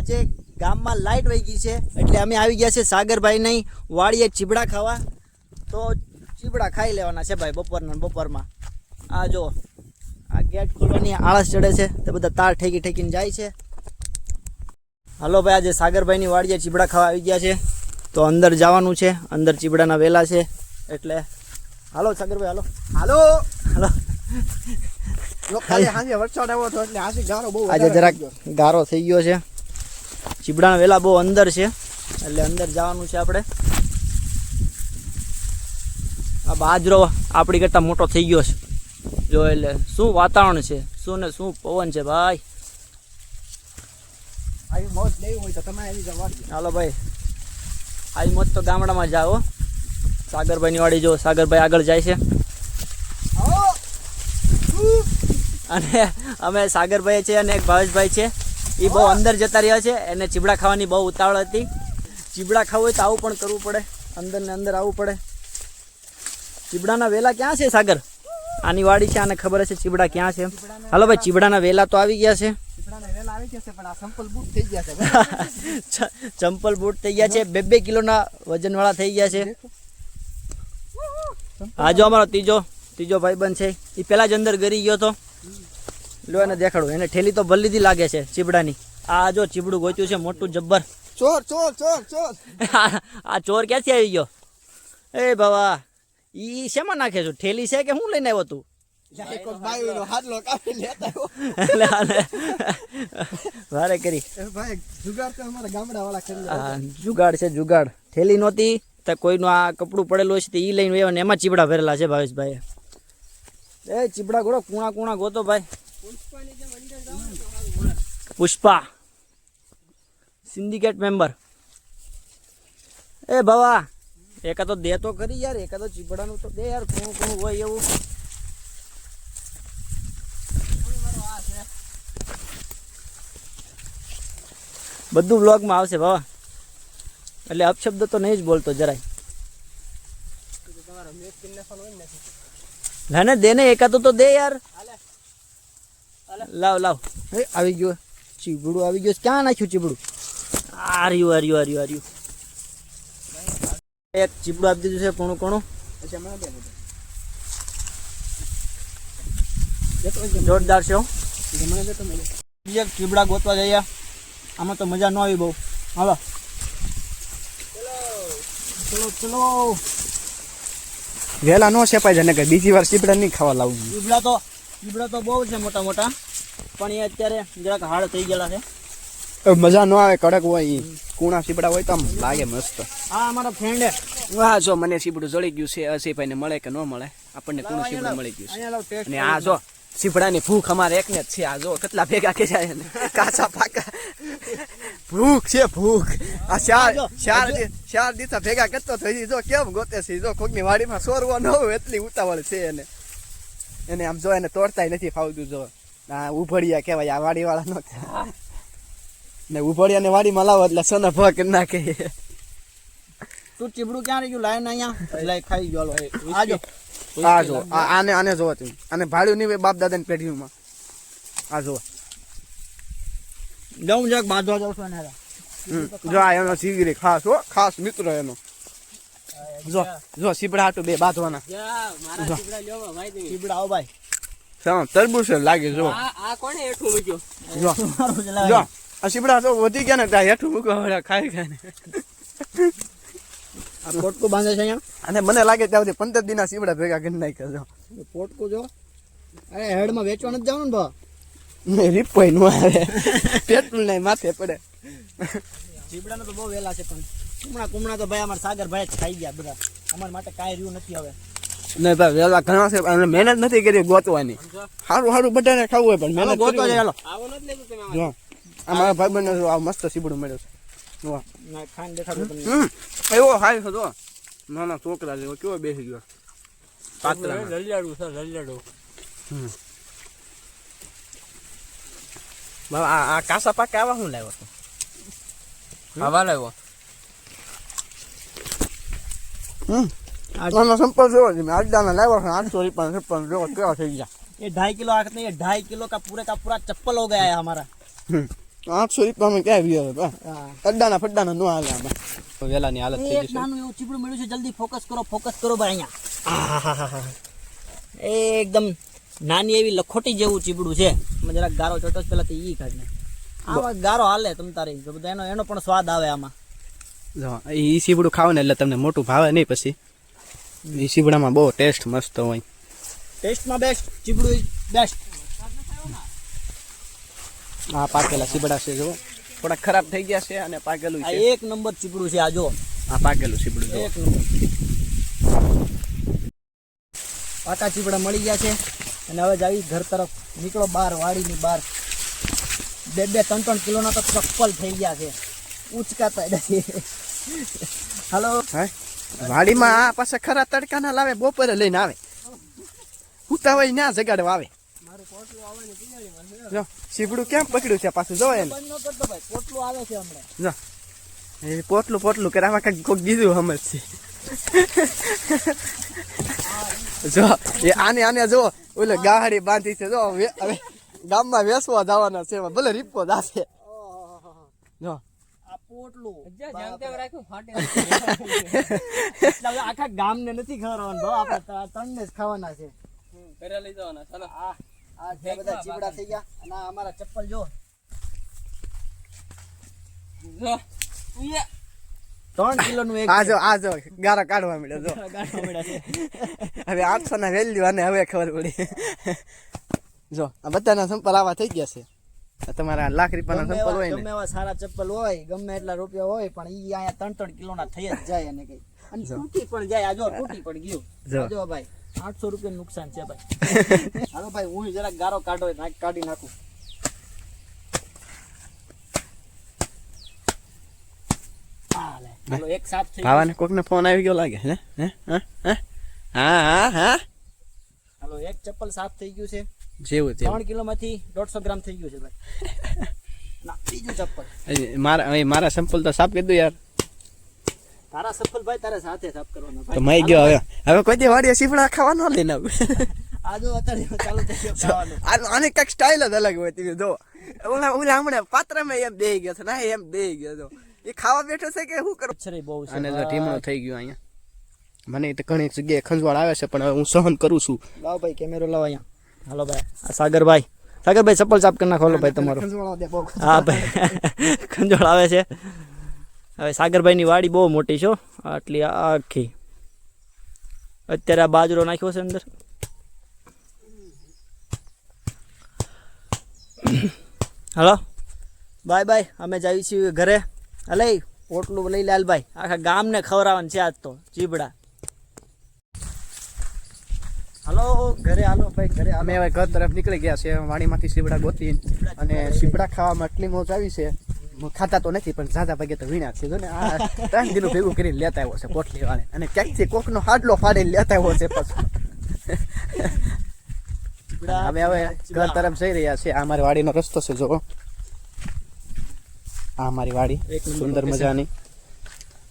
આજે ગામમાં લાઇટ વહી ગઈ છે એટલે અમે આવી ગયા છે સાગરભાઈ નહીં વાડીએ ચીબડા ખાવા. તો ચીબડા ખાઈ લેવાના છે ભાઈ બપોરના બપોરમાં. આ જો આ ગેટ ખોલવાની આળસ ચડે છે તે બધા તાર ઠેકી ઠેકીને જાય છે. હાલો ભાઈ આજે સાગરભાઈની વાડીએ ચીબડા ખાવા આવી ગયા છે. તો અંદર જવાનું છે અંદર ચીબડાના વેલા છે એટલે હાલો સાગરભાઈ હાલો. હાલો. હાલો. આજે જરાક ગારો થઈ ગયો છે. ચીબડાના વેલા બહુ અંદર છે. એટલે અંદર જવાનું છે આપણે. આ બાજરો આપણી કરતાં મોટો થઈ ગયો છે. જો એટલે શું વાતાવરણ છે? શું ને શું પવન છે ભાઈ? આવી મોજ લેવી હોય તો તમે આવી જાવ. હાલો ભાઈ. આવી મોજ તો ગામડામાં જાઓ સાગરભાઈની વાડી જો સાગરભાઈ આગળ જાય છે. અને અમે સાગરભાઈ છે અને એક ભાવેશભાઈ છે. એ બહુ અંદર જતા રહ્યા છે. એને ચીબડા ખાવાની બહુ ઉતાવળ હતી. ચીબડા ખાવું હોય તો આવું પણ કરવું પડે. અંદર ને અંદર આવવું પડે. ચીબડાના વેલા ક્યાં છે સાગર? આની વાડી છે, આને ખબર હશે ચીબડા ક્યાં છે હાલો ભાઈ, ચીબડાના વેલા તો આવી ગયા છે. ચંપલ બૂટ થઈ ગયા છે. બે બે કિલોના વજનવાળા થઈ ગયા છે. આજો અમારો ત્રીજો ત્રીજો ભાઈબંધ છે. એ પેલા જ અંદર ગરી ગયો તો. લો એને દેખાડું. એને ઠેલી તો ભલ્લીથી લાગે છે ચીબડાની. આ જો ચીબડું ગોચ્યું છે મોટું જબ્બર. ચોર ચોર ચોર ચોર. આ ચોર ક્યાંથી આવી ગયો? એ બાવા ઈ શેમાં નાખે છું? ઠેલી છે કે હું લઈને આવ્યો તું? જુગાડ છે. જુગાડ થેલી નહોતી તો કોઈનું આ કપડું પડેલું હશે તો એ લઈને આવ્યો ને એમાં ચીબડા ભરેલા છે ભાવેશભાઈ એ ચીબડા ગોળો કુણા કુણા ગોતો ભાઈ. પુષ્પા. સિન્ડિકેટ મેમ્બર એ ભવા એકા તો દે તો કરી યાર એકા તો ચીપડાનું તો દે યાર કોણ કોણ હોય એવું? બધું બ્લોગમાં આવશે ભાવા. એટલે અપશબ્દ તો નહીં જ બોલતો જરાય. ના ને દે ને એકાદું તો દે યાર. લાવ લાવ. એ આવી ગયો. ચીબડું આવી ગયો. ક્યાં નાખ્યું ચીબડું? આર્યું આર્યું આર્યું આર્યું. એક ચીબડું આપી દીધું છે કોણું કોણું. જોરદાર છે. બીજા ચીબડા ગોતવા જઈએ. આમાં તો મજા ન આવી બહુ. હાલો. ચલો ચલો. વહેલા નો સેપાય છે ને કે બીજી વાર ચીપડા નહીં ખાવા લાવું. ચીબડા તો ચીબડા તો બહુ છે મોટા મોટા પણ એ અત્યારે જરાક હાડ થઈ ગયેલા છે. મજા ન આવે કડક હોય કુણા સીબડા હોય તો આમ લાગે મસ્ત. હા અમારા ફ્રેન્ડે વાહ જો મને સીબડું જળી ગયું છે અસીભાઈ ને મળે કે ન મળે આપણને કુણું સીબડું મળી ગયું છે. અને આ જો સીપડાની ભૂખ અમારે એકને જ છે. આ જો કેટલા ભેગા કે જાય કાચા પાકા. ભૂખ છે ભૂખ. આ ચાર ચાર ચાર દિવસ ભેગા કરતો થઈ જો કેમ ગોતે છે? જો કોકની વાડીમાં સોરવો ન હોય એટલી ઉતાવળ છે એને. એને આમ જો એને તોડતાય નથી ફાવતું જો. આ ઉભળિયા કહેવાય આ વાડી વાળા નો ને ઉભડિયા ને વાડીમાં લાવો એટલે સન ભક નાખે. તું ચીબડું ક્યાં રહી ગયું? લાઈન અહીંયા. લાઈ ખાઈ ગયો. આજો આ જો. આ આને આને જોવા તું આને ભાડ્યું નહીં બાપ દાદા ની પેઢીમાં આ જો જાઉં જરાક બાંધવા જાઉં છું એને જો આ એનો સિગરી ખાસ હો ખાસ મિત્ર એનો. જો જો સીપડા હાટુ બે બાંધવાના. ચીબડા આવો ભાઈ. સાવ તરબૂચ લાગે જો. જો હેઠું મૂક્યો? જો. લાવી. આ સીપડા તો વધી ગયા ને ત્યાં હેઠું મૂકો હવે ખાઈ ખાઈને આ પોટકું બાંધે છે અહીંયા? અને મને લાગે ત્યાં સુધી પંદર દિના સીપડા ભેગા કરી નાખ્યા જો. પોટકું જો. અરે હેડમાં વેચવા નથી જવાનું ને ભા? નહીં રીપાઈ નું આવે. પેટ્રોલ નહીં માથે પડે. ચીબડાનો તો બહુ વહેલા છે પણ. કુમણા કુમણા તો ભાઈ અમારા સાગર ભાઈ જ ખાઈ ગયા બધા. અમારા માટે કાંઈ રહ્યું નથી હવે. નહીં ભાઈ વેલા ઘણા છે અને મહેનત નથી કરી ગોતવાની. સારું સારું બધાને ખાવું હોય પણ મહેનત ગોતવા કરવી જાય હાલો. જો આ મારા ભાઈ બને આ મસ્ત સીબડું મળ્યો છે. જો. ના, ખાઈને દેખાડું તમને. હમ એવો હાય હતો. નાના છોકરા જેવો કેવો બેસી ગયો. પાત્રા આ આ કાસા પાક આવા હું લાવ્યો હતો આવા લાવ્યો હમ આનો સંપર્ક જોવો છે મેં આજદાના લાવ્યો છે આઠસો રૂપિયા સંપર્ક જોવો કેવા થઈ ગયા ये ढाई किलो आखते हैं ये ढाई किलो का पूरे का पूरा चप्पल हो गया है हमारा हम्म। આઠસો રૂપિયામાં ક્યાં વ્યૂ હવે બા? હા. અડ્ડાના ફડ્ડાના ન હાલે આમાં વેલાની હાલત થઈ એક જશે નાનું એવું ચીબડું મળ્યું છે જલ્દી ફોકસ કરો ફોકસ કરો ભાઈ અહીંયા આહાહાહા. એ એકદમ નાની એવી લખોટી જેવું ચીબડું છે મેં જરાક ગારો ચોટો પેલા તો ઈ કાઢને આમાં ગારો હાલે તમ તારે જો બધા એનો એનો પણ સ્વાદ આવે આમાં જો એ સીબડું ખાવ ને એટલે તમને મોટું ભાવે નહીં પછી. એ સીબડામાં બહુ ટેસ્ટ મસ્ત હોય. ટેસ્ટમાં બેસ્ટ ચીબડું બેસ્ટ આ પાકેલા સીબડા છે જો થોડા ખરાબ થઈ ગયા છે અને પાકેલું છે. એક નંબર ચીબડું છે આ જો આ પાકેલું ચીબડું એક નંબર. પાકા ચીબડા મળી ગયા છે અને હવે જાવી ઘર તરફ નીકળો બહાર વાડીની બહાર બે બે ત્રણ ત્રણ કિલોના તો ચપ્પલ થઈ ગયા છે. ઉચકાતા નથી. હાલો? વાડીમાં આ પાસે ખરા તડકાના લાવે બપોરે લઈને આવે. ઉતા હોય ના જગાડવા આવે. જો સીપડું કેમ પકડ્યું છે પાછું? જો એને. ન પોટલું આવે છે હમણાં. જો. એ પોટલું પોટલું કરે આમાં કંઈક કોઈક બીજું સમજ છે. જો એ આને આને જો ઓલે ગાડી બાંધી છે જો હવે ગામમાં વેસવા જવાના છે ભલે રીપકો જાશે. પોટલું. એટલે હવે આખા નથી ખવડાવવાનું. આપણે ત- જ ખાવાના છે. આ આ જે બધા ચીવડા થઈ ગયા. અને આ અમારા ચપ્પલ જો. ત્રણ કિલો નું એક આ જો આ જો ગારો કાઢવા મળ્યો જો. ગાંઠો મળ્યા છે. હવે આઠસો ના વેલ્યુ અને હવે ખબર પડી. જો આ બધાના સંપલ આવા થઈ ગયા છે. તમારા લાખ રૂપિયાના સંપલ હોય ગમે એવા સારા ચપ્પલ હોય ગમે એટલા રૂપિયા હોય પણ ઈ અહીંયા ત્રણ ત્રણ કિલો ના થઈ જ જાય અને કઈ. અને તૂટી પણ જાય આજો તૂટી પણ ગયું. જો. ભાઈ આઠસો રૂપિયા નુકસાન છે ભાઈ. હાલો ભાઈ હું જરાક ગારો કાઢો કાઢી નાખું. એક સાફ થઈ. ભાવાને કોકને ફોન આવી ગયો લાગે. હે? હે? હા હા હા. હાલો એક ચપ્પલ સાફ થઈ ગયું છે. જેવું તેવું. ત્રણ કિલો માંથી દોઢસો ગ્રામ થઈ ગયું છે ભાઈ. બીજું ચપ્પલ. મારા મારા સંપલ તો સાફ કરી યાર. તારા સફલ ભાઈ તારે સાથે સાફ કરવાનો. તો ગયો હવે હવે કોઈ દી વાડીએ સીફડા ખાવા ન લઈને આજો અત્યારે ચાલુ થઈ ગયો ખાવાનું. કંઈક સ્ટાઇલ જ અલગ હોય તમે જો. ઓલા ઓલા હમણાં પાત્રમાં એમ બેહી ગયો છે ના એમ બેહી ગયો તો એ ખાવા બેઠો છે કે શું કરું? મચ્છરી બહુ છે આને તો ટીમો થઈ ગયો અહીંયા. મને તો ઘણી જગ્યાએ ખંજવાળ આવે છે પણ હવે હું સહન કરું છું. લાવ ભાઈ કેમેરો લાવ અહીંયા. હાલો ભાઈ. સાગરભાઈ. સાગરભાઈ ચપ્પલ સાફ કરી નાખો. હાલો ભાઈ તમારો. હા ભાઈ. ખંજોળ આવે છે. હવે સાગરભાઈની વાડી બહુ મોટી છે આટલી આખી. અત્યારે આ બાજરો નાખ્યો છે અંદર. હલો. Bye bye. અમે જઈએ છીએ ઘરે. અલે પોટલું લઈ લાલભાઈ ભાઈ. આખા ગામને ખવડાવવાનું છે આજ તો ચીબડા. હાલો ઘરે હાલો ભાઈ ઘરે અમે હવે ઘર તરફ નીકળી ગયા છે વાડીમાંથી સીવડા ગોતી અને સીવડા ખાવામાં એટલી મોજ આવી છે. હું ખાતા તો નથી પણ ઝાઝા ભાગે તો વીણા છે. ને આ ત્રણ દિનો ભેગું કરીને લેતા આવ્યો છે પોટલી વાળે અને ક્યાંકથી કોકનો હાડલો ફાડીને લેતા આવ્યો છે પાછો. અમે હવે ઘર તરફ જઈ રહ્યા છીએ. આ મારી વાડીનો રસ્તો છે જો આ મારી વાડી સુંદર મજાની.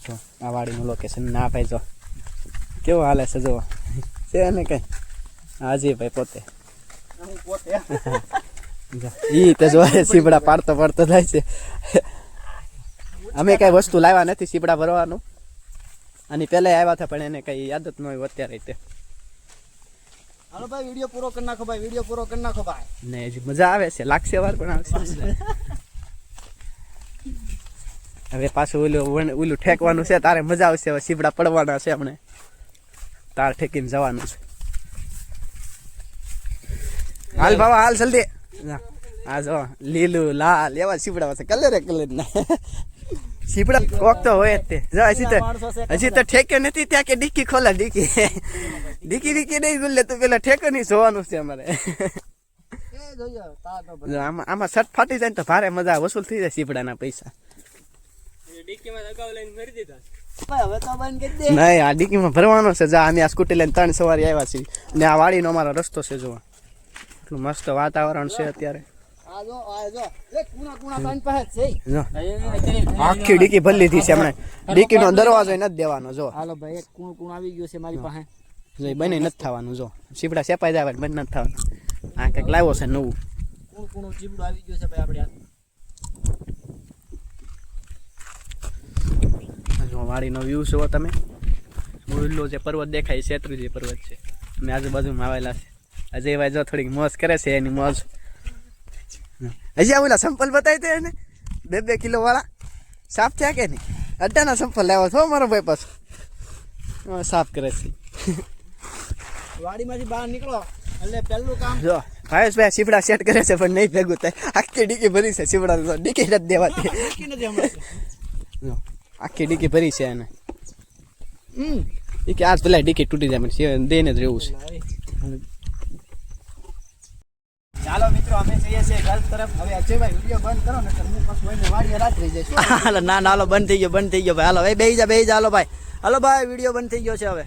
જો આ વાડીનું લોકેશન ના ભાઈ જો. કેવો હાલે છે જો છે ને કઈ? હાજી ભાઈ પોતે. ઈ તો જો સીબડા પાડતો પાડતો થાય છે. અમે કઈ વસ્તુ લાવ્યા નથી સીબડા ભરવાનું. અને પહેલા આવ્યા હતા પણ એને કઈ યાદ જ ન હોય અત્યારે તે. હાલો ભાઈ વીડિયો પૂરો કરી નાખો ભાઈ વીડિયો પૂરો કરી નાખો ભાઈ. ને હજી મજા આવે છે લાગશે વાર પણ આવશે હવે પાછું ઓલું ઓલું ઠેકવાનું છે તારે મજા આવશે હવે સીબડા પડવાના છે હમણે. તાર ઠેકીને જવાનું છે. હાલ બાબા હાલ જલ્દી. હા આ જો લીલું લાલ એવા સીપડા છે. કલર કલર ના. સીપડા કોક તો હોય જ તે. જો હજી તો હજી તો ઠેકે નથી ત્યાં કે ડીકી ખોલા ડીકી. ડીકી ડીકી નહીં ગુલ્લે તું પેલા ઠેકે નહીં જોવાનું છે અમારે. આમાં આમાં શર્ટ ફાટી જાય ને તો ભારે મજા વસૂલ થઈ જાય સીપડાના પૈસા. ભાઈ હવે તો બંધ કરી દે. નહીં આ ડીકીમાં ભરવાનો છે. જા અમે આ સ્કૂટી લઈને ત્રણ સવારી આવ્યા છીએ. ને આ વાડીનો અમારો રસ્તો છે જો એટલું મસ્ત વાતાવરણ છે અત્યારે આખી ડીકી ભરી લીધી છે હમણાં ડીકીનો દરવાજો નથી દેવાનો જો હાલો ભાઈ એક કુણ કુણ આવી ગયો છે મારી પાસે જો બને નથી થવાનું જો સીપડા સેપાઈ જાય બંધ નથી થવાનું આ કંઈક લાવ્યો છે નવું કુણ કુણ ચીબડું આવી ગયું છે ભાઈ આપણે જો વાડીનો વ્યૂ જુઓ તમે ઓલો જે પર્વત દેખાય શેત્રુજી પર્વત છે અમે આજુબાજુમાં આવેલા છે અજયભાઈ જો થોડીક મોજ કરે છે એની મોજ. હજી આ ઓલા સંપલ બતાવી દે એને. બે બે કિલો વાળા. સાફ થયા કે નહીં? અડ્ડાના સંપલ લાવ્યો છો મારો ભાઈ પાછો. સાફ કરે છે. વાડીમાંથી બહાર નીકળો. એટલે પહેલું કામ જો ભાવેશભાઈ સીપડા સેટ કરે છે પણ નહીં ભેગું થાય. આખી ડીકી ભરી છે સીપડા ડીકી નથી દેવાતી. આખી ડીકી ભરી છે એને. હમ. એ કે આજ પેલા ડીકી તૂટી જાય મને દઈને જ રહેવું છે. ચાલો મિત્રો અમે જઈએ છીએ ઘર તરફ. હવે અજયભાઈ વીડિયો બંધ કરો ને હું પાછું વઈને વાડી રાત થઈ જશે હાલો ના ના હાલો બંધ થઈ ગયો બંધ થઈ ગયો. ભાઈ હાલો ભાઈ બેહી જા બેહી જા હાલો ભાઈ. હાલો ભાઈ વીડિયો બંધ થઈ ગયો છે હવે.